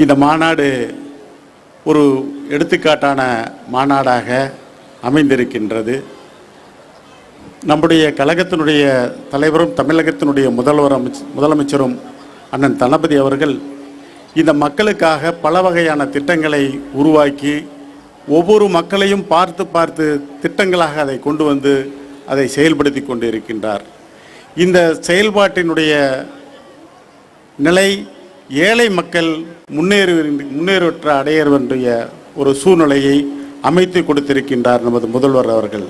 இந்த மாநாடு ஒரு எடுத்துக்காட்டான மாநாடாக அமைந்திருக்கின்றது. நம்முடைய கழகத்தினுடைய தலைவரும் தமிழகத்தினுடைய முதல்வர் அமைச்ச முதலமைச்சரும் அண்ணன் தளபதி அவர்கள் இந்த மக்களுக்காக பல வகையான திட்டங்களை உருவாக்கி ஒவ்வொரு மக்களையும் பார்த்து பார்த்து திட்டங்களாக அதை கொண்டு வந்து அதை செயல்படுத்தி கொண்டு இருக்கின்றார் இந்த செயல்பாட்டினுடைய நிலை ஏழை மக்கள் முன்னேறு முன்னேறுவற்ற அடையர் ஒரு சூழ்நிலையை அமைத்து கொடுத்திருக்கின்றார் நமது முதல்வர் அவர்கள்.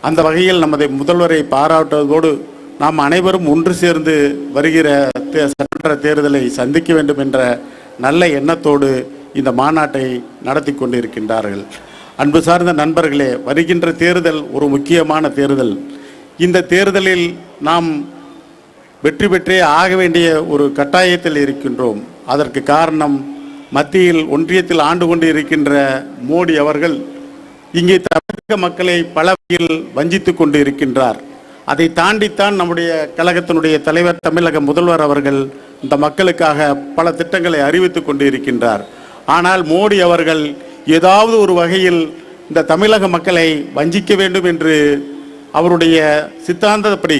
அந்த வகையில் நமது முதல்வரை பாராட்டுவதோடு நாம் அனைவரும் ஒன்று சேர்ந்து வருகிற சட்டமன்ற தேர்தலை சந்திக்க வேண்டும் என்ற நல்ல எண்ணத்தோடு இந்த மாநாட்டை நடத்தி கொண்டிருக்கின்றார்கள். அன்பு சார்ந்த நண்பர்களே வருகின்ற தேர்தல் ஒரு முக்கியமான தேர்தல். இந்த தேர்தலில் நாம் வெற்றி பெற்றே ஆக வேண்டிய ஒரு கட்டாயத்தில் இருக்கின்றோம். அதற்கு காரணம் மத்தியில் ஒன்றியத்தில் ஆண்டு கொண்டு இருக்கின்ற மோடி அவர்கள் இங்கே தமிழக மக்களை பல வகையில் வஞ்சித்து கொண்டு இருக்கின்றார் அதை தாண்டித்தான் நம்முடைய கழகத்தினுடைய தலைவர் தமிழக முதல்வர் அவர்கள் இந்த மக்களுக்காக பல திட்டங்களை அறிவித்துக் கொண்டு இருக்கின்றார் ஆனால் மோடி அவர்கள் ஏதாவது ஒரு வகையில் இந்த தமிழக மக்களை வஞ்சிக்க வேண்டும் என்று அவருடைய சித்தாந்தப்படி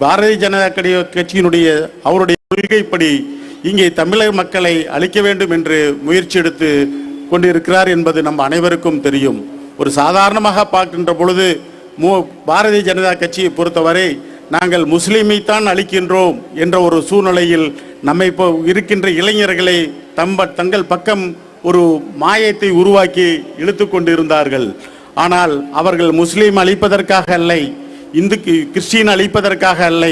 பாரதிய ஜனதா கடி- கட்சியினுடைய அவருடைய கொள்கைப்படி இங்கே தமிழக மக்களை அழிக்க வேண்டும் என்று முயற்சி எடுத்து கொண்டிருக்கிறார் என்பது நம் அனைவருக்கும் தெரியும். ஒரு சாதாரணமாக பார்க்கின்ற பொழுது மு பாரதிய ஜனதா கட்சியை பொறுத்தவரை நாங்கள் முஸ்லீமைத்தான் அழிக்கின்றோம் என்ற ஒரு சூழ்நிலையில் நம்மை இப்போ இருக்கின்ற இளைஞர்களை தம்ப தங்கள் பக்கம் ஒரு மாயத்தை உருவாக்கி இழுத்து கொண்டிருந்தார்கள். ஆனால் அவர்கள் முஸ்லீம் அழிப்பதற்காக இல்லை இந்து கிறிஸ்டின் அழிப்பதற்காக அல்ல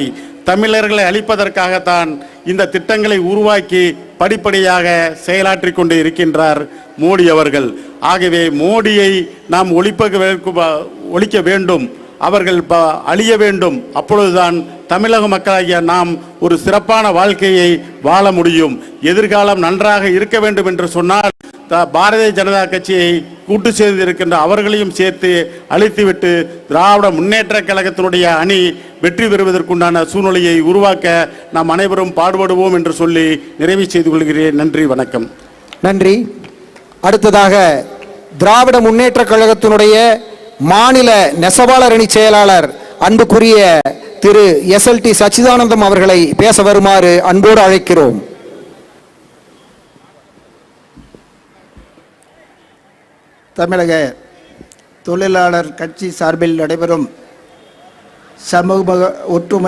தமிழர்களை அழிப்பதற்காகத்தான் இந்த திட்டங்களை உருவாக்கி படிப்படியாக செயலாற்றி கொண்டு இருக்கின்றார் மோடி அவர்கள். ஆகவே மோடியை நாம் ஒழிப்ப ஒழிக்க வேண்டும் அவர்கள் ப அழிய வேண்டும். அப்பொழுதுதான் தமிழக மக்களாகிய நாம் ஒரு சிறப்பான வாழ்க்கையை வாழ முடியும். எதிர்காலம் நன்றாக இருக்க வேண்டும் என்று சொன்னால் பாரதிய ஜனதா கட்சியை கூட்டு செய்திருக்கின்ற அவர்களையும் சேர்த்து அழித்துவிட்டு திராவிட முன்னேற்ற கழகத்தினுடைய அணி வெற்றி பெறுவதற்குண்டான சூழ்நிலையை உருவாக்க நாம் அனைவரும் பாடுபடுவோம் என்று சொல்லி நிறைவு செய்து கொள்கிறேன். நன்றி வணக்கம். நன்றி. அடுத்ததாக திராவிட முன்னேற்ற கழகத்தினுடைய மாநில நெசவாளர் அணி செயலாளர் அன்புக்குரிய Thiru S L D Sachidanandam அவர்களை பேச வருமாறு அன்போடு அழைக்கிறோம். தமிழக தொழிலாளர் கட்சி சார்பில் நடைபெறும் சமூக ஒற்றுமை